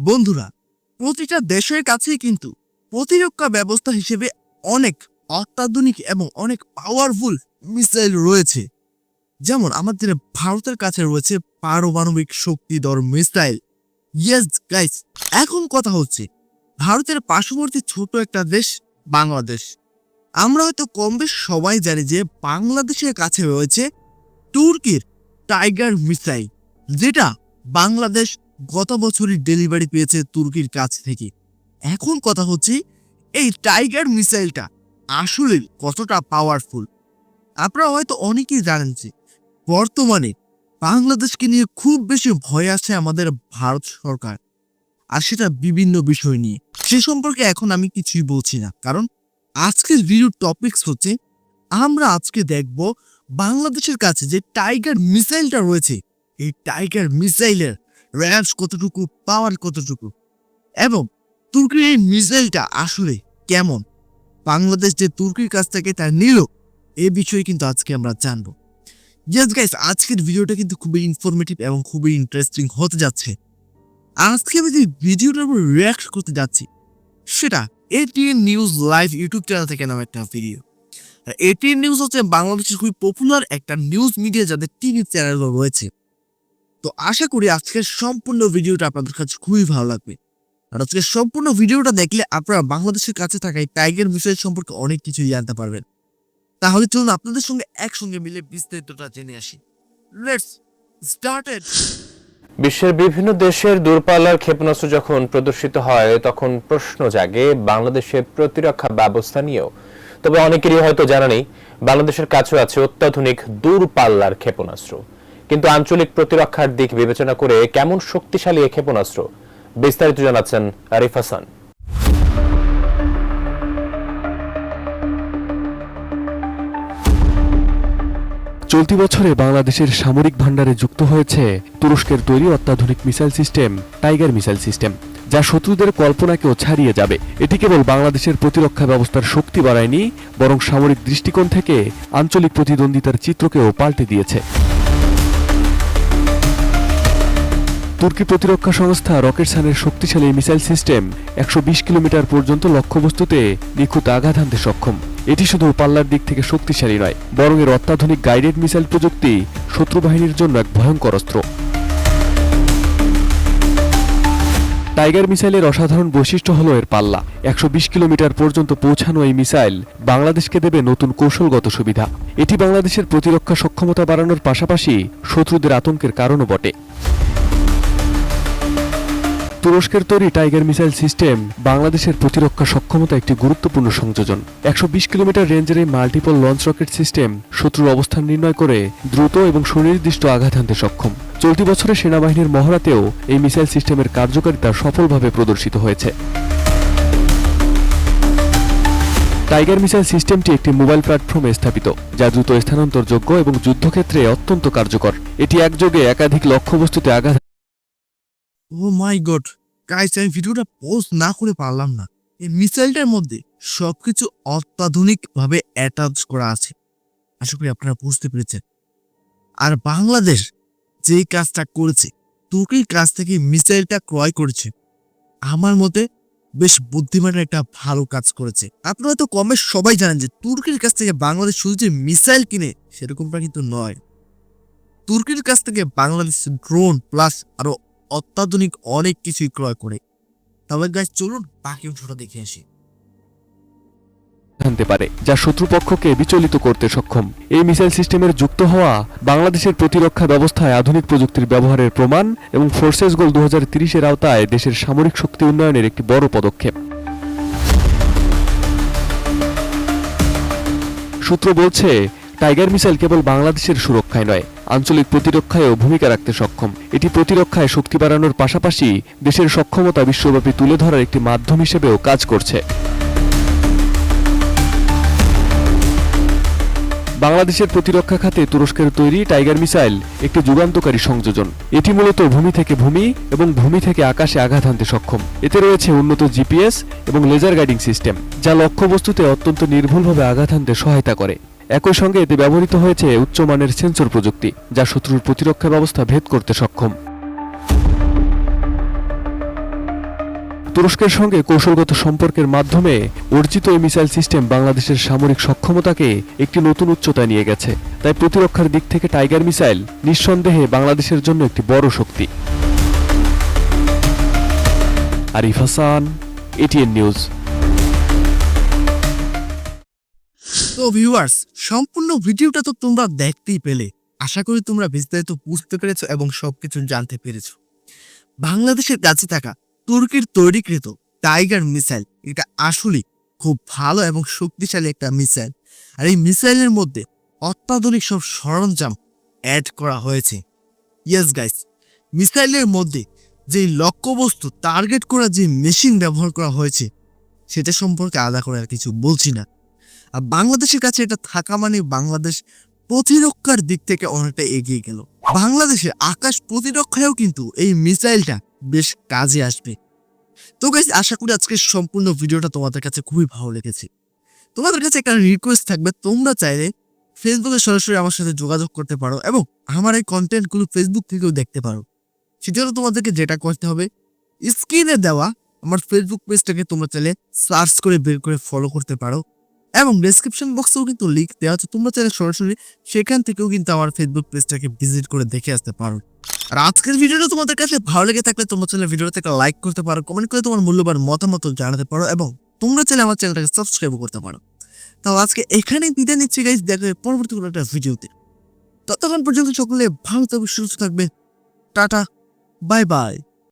বন্ধুরা, প্রতিটা দেশের কাছেই কিন্তু প্রতিরক্ষা ব্যবস্থা হিসেবে অনেক অত্যাধুনিক এবং অনেক পাওয়ারফুল মিসাইল রয়েছে। যেমন আমাদের ভারতের কাছে রয়েছে পারমাণবিক শক্তিধর মিসাইল ইয়েস গাইস এখন কথা হচ্ছে, ভারতের পার্শ্ববর্তী ছোট একটা দেশ বাংলাদেশ। আমরা হয়তো কম বেশ সবাই জানি যে বাংলাদেশের কাছে রয়েছে তুর্কির টাইগার মিসাইল যেটা বাংলাদেশ গত বছরই ডেলিভারি পেয়েছে তুর্কির কাছ থেকে। এখন কথা হচ্ছে, এই টাইগার মিসাইলটা আসলে কতটা পাওয়ারফুল আপনারা হয়তো অনেকেই জানেন যে, বর্তমানে বাংলাদেশকে নিয়ে খুব বেশি ভয় আছে আমাদের ভারত সরকার। আর সেটা বিভিন্ন বিষয় নিয়ে। সে সম্পর্কে এখন আমি কিছুই বলছি না। কারণ আজকের ভিডিওর টপিকস হচ্ছে, আমরা আজকে দেখব বাংলাদেশের কাছে যে টাইগার মিসাইলটা রয়েছে, এই টাইগার মিসাইলের র্যাঞ্জ কতটুকু পাওয়ার কতটুকু? এবং তুর্কির এই মিসাইলটা আসলে কেমন? বাংলাদেশ যে তুর্কির কাছ থেকে তা নিল, এ বিষয়ে কিন্তু আজকে আমরা জানব। ইয়েস গাইস আজকের ভিডিওটা কিন্তু খুবই ইনফরমেটিভ এবং খুবই ইন্টারেস্টিং হতে যাচ্ছে। আজকে আমি যে ভিডিওটার উপর রিয়াক্ট করতে যাচ্ছি, সেটা ATN news live YouTube channel থেকে নাম একটা ভিডিও এটিএন নিউজ হচ্ছে বাংলাদেশের খুবই পপুলার একটা নিউজ মিডিয়া যাদের টিভি চ্যানেল রয়েছে। তো আশা করি আজকের সম্পূর্ণ ভিডিওটা আপনাদের কাছে খুবই ভালো লাগবে। আর আজকের সম্পূর্ণ ভিডিওটা দেখলে আপনারা বাংলাদেশের কাছে থাকা এই টাইগার মিসাইল সম্পর্কে অনেক কিছুই জানতে পারবেন। তাহলে চলুন আপনাদের সঙ্গে একসঙ্গে মিলে বিস্তারিতটা জেনে আসি। লেটস স্টার্টেড বিশ্বের বিভিন্ন দেশের দূরপাল্লার ক্ষেপণাস্ত্র যখন প্রদর্শিত হয়, তখন প্রশ্ন জাগে বাংলাদেশের প্রতিরক্ষা ব্যবস্থা নিয়েও। তবে অনেকেরই হয়তো জানা নেই, বাংলাদেশের কাছেও আছে অত্যাধুনিক দূরপাল্লার ক্ষেপণাস্ত্র। কিন্তু আঞ্চলিক প্রতিরক্ষার দিক বিবেচনা করে কেমন শক্তিশালী এই ক্ষেপণাস্ত্র? বিস্তারিত জানাচ্ছেন আরিফ হাসান। চলতি বছরে বাংলাদেশের সামরিক ভাণ্ডারে যুক্ত হয়েছে তুরস্কের তৈরি অত্যাধুনিক missile system, tiger missile system, যা শত্রুদের কল্পনাকেও ছাড়িয়ে যাবে। এটি কেবল বাংলাদেশের প্রতিরক্ষা ব্যবস্থার শক্তি বাড়ায়নি, বরং সামরিক দৃষ্টিকোণ থেকে আঞ্চলিক প্রতিদ্বন্দ্বিতার চিত্রকেও পাল্টে দিয়েছে। তুর্কি প্রতিরক্ষা সংস্থা রকেটসানের শক্তিশালী মিসাইল সিস্টেম একশো বিশ কিলোমিটার পর্যন্ত লক্ষ্যবস্তুতে নিখুঁত আঘাত হানতে সক্ষম। এটি শুধু পাল্লার দিক থেকে শক্তিশালী নয়, বরং এর অত্যাধুনিক গাইডেড মিসাইল প্রযুক্তি শত্রু বাহিনীর জন্য এক ভয়ঙ্কর অস্ত্র। টাইগার মিসাইলের অসাধারণ বৈশিষ্ট্য হল এর পাল্লা। একশো বিশ কিলোমিটার পর্যন্ত পৌঁছানো এই মিসাইল বাংলাদেশকে দেবে নতুন কৌশলগত সুবিধা। এটি বাংলাদেশের প্রতিরক্ষা সক্ষমতা বাড়ানোর পাশাপাশি শত্রুদের আতঙ্কের কারণও বটে। তুরস্কের তৈরি টাইগার মিসাইল সিস্টেম বাংলাদেশের প্রতিরক্ষা সক্ষমতা একটি গুরুত্বপূর্ণ সংযোজন। একশো বিশ কিলোমিটার রেঞ্জের এই মাল্টিপল লঞ্চ রকেট সিস্টেম শত্রুর অবস্থান নির্ণয় করে দ্রুত এবং সুনির্দিষ্ট আঘাত হানতে সক্ষম। চলতি বছরে সেনাবাহিনীর মহড়াতেও এই মিসাইল সিস্টেমের কার্যকারিতা সফলভাবে প্রদর্শিত হয়েছে। টাইগার মিসাইল সিস্টেমটি একটি মোবাইল প্ল্যাটফর্মে স্থাপিত, যা দ্রুত স্থানান্তরযোগ্য এবং যুদ্ধক্ষেত্রে অত্যন্ত কার্যকর। এটি একযোগে একাধিক লক্ষ্যবস্তুতে আঘাত ও মাই গড গাইস আমি ভিডিওটা পোস্ট না করে পারলাম না। এই মিসাইলটার মধ্যে সবকিছু অত্যাধুনিক ভাবে অ্যাটাচ করা আছে। আশা করি আপনারা বুঝতে পেরেছেন। আর বাংলাদেশ যে কাজটা করেছে, তুর্কির কাছ থেকে মিসাইলটা ক্রয় করেছে, আমার মতে বেশ বুদ্ধিমানের একটা ভালো কাজ করেছে। আপনারা তো কমে সবাই জানেন যে তুর্কির কাছ থেকে বাংলাদেশ শুধু যে মিসাইল কিনে, সেরকমটা কিন্তু নয়। তুর্কির কাছ থেকে বাংলাদেশ ড্রোন প্লাস আরও অত্যাধুনিক অনেক কিছুই ক্রয় করে। তবে গাছ চলুন বাকি অংশটা দেখে আসি। পারে, যা শত্রুপক্ষকে বিচলিত করতে সক্ষম। এই মিসাইল সিস্টেমের যুক্ত হওয়া বাংলাদেশের প্রতিরক্ষা ব্যবস্থায় আধুনিক প্রযুক্তির ব্যবহারের প্রমাণ এবং ফোর্সেস গোল দু তিরিশের আওতায় দেশের সামরিক শক্তি উন্নয়নের একটি বড় পদক্ষেপ। সূত্র বলছে টাইগার মিসাইল কেবল বাংলাদেশের সুরক্ষায় নয় আঞ্চলিক প্রতিরক্ষায়ও ভূমিকা রাখতে সক্ষম। এটি প্রতিরক্ষায় শক্তি বাড়ানোর পাশাপাশি দেশের সক্ষমতা বিশ্বব্যাপী তুলে ধরার একটি মাধ্যম হিসেবেও কাজ করছে। বাংলাদেশের প্রতিরক্ষা খাতে তুরস্কের তৈরি টাইগার মিসাইল একটি যুগান্তকারী সংযোজন। এটি মূলত ভূমি থেকে ভূমি এবং ভূমি থেকে আকাশে আঘাত হানতে সক্ষম। এতে রয়েছে উন্নত জিপিএস এবং লেজার গাইডিং সিস্টেম, যা লক্ষ্যবস্তুতে অত্যন্ত নির্ভুলভাবে আঘাত হানতে সহায়তা করে। একই সঙ্গে এতে ব্যবহৃত হয়েছে উচ্চমানের সেন্সর প্রযুক্তি, যা শত্রুর প্রতিরক্ষা ব্যবস্থা ভেদ করতে সক্ষম। তুরস্কের সঙ্গে কৌশলগত সম্পর্কের মাধ্যমে অর্জিত এই মিসাইল সিস্টেম বাংলাদেশের সামরিক সক্ষমতাকে একটি নতুন উচ্চতায় নিয়ে গেছে। তাই প্রতিরক্ষার দিক থেকে টাইগার মিসাইল নিঃসন্দেহে বাংলাদেশের জন্য একটি বড় শক্তি। Arif Hasan ATN news. তো ভিউয়ার্স সম্পূর্ণ ভিডিওটা তো তোমরা দেখতেই পেলে। আশা করি তোমরা বিস্তারিত বুঝতে পেরেছ এবং সবকিছু জানতে পেরেছ। বাংলাদেশের কাছে থাকা তুর্কির তৈরিকৃত টাইগার মিসাইল, এটা আসলেই খুব ভালো এবং শক্তিশালী একটা মিসাইল। আর এই মিসাইলের মধ্যে অত্যাধুনিক সব সরঞ্জাম অ্যাড করা হয়েছে। ইয়েস গাইস মিসাইলের মধ্যে যে লক্ষ্যবস্তু টার্গেট করা যে মেশিন ব্যবহার করা হয়েছে, সেটা সম্পর্কে আলাদা করে আর কিছু বলছি না। বাংলাদেশের কাছে এটা থাকা মানে বাংলাদেশ প্রতিরক্ষার দিক থেকে অনেকটা এগিয়ে গেল। বাংলাদেশের আকাশ প্রতিরক্ষায়ও কিন্তু এই মিসাইলটা বেশ কাজে আসবে। তো গাইস আশা করি আজকের সম্পূর্ণ ভিডিওটা তোমাদের কাছে খুবই ভালো লেগেছে। তোমাদের কাছে একটা রিকোয়েস্ট থাকবে, তোমরা চাইলে ফেসবুকে সরাসরি আমার সাথে যোগাযোগ করতে পারো এবং আমার এই কন্টেন্টগুলো ফেসবুক থেকেও দেখতে পারো। সেজন্য তোমাদেরকে যেটা করতে হবে স্ক্রিনে দেওয়া আমার ফেসবুক পেজটাকে তোমরা চাইলে সার্চ করে বের করে ফলো করতে পারো। এবং ডেসক্রিপশন বক্সেও কিন্তু লিঙ্ক দেওয়া আছে। তোমরা চাইলে সরাসরি সেখান থেকেও কিন্তু আমার ফেসবুক পেজটাকে ভিজিট করে দেখে আসতে পারো। আর আজকের ভিডিওটা তোমাদের কাছে ভালো লেগে থাকলে তোমরা চাইলে ভিডিওতে একটা লাইক করতে পারো কমেন্ট করে তোমার মূল্যবান মতামত জানাতে পারো এবং তোমরা চাইলে আমার চ্যানেলটাকে সাবস্ক্রাইব করতে পারো। তাও আজকে এখানে বিদায় নিচ্ছি গাইজ দেখবে পরবর্তী কোনো একটা ভিডিওতে ততক্ষণ পর্যন্ত সকলে ভালো থাকবে, সুস্থ থাকবে। Tata bye bye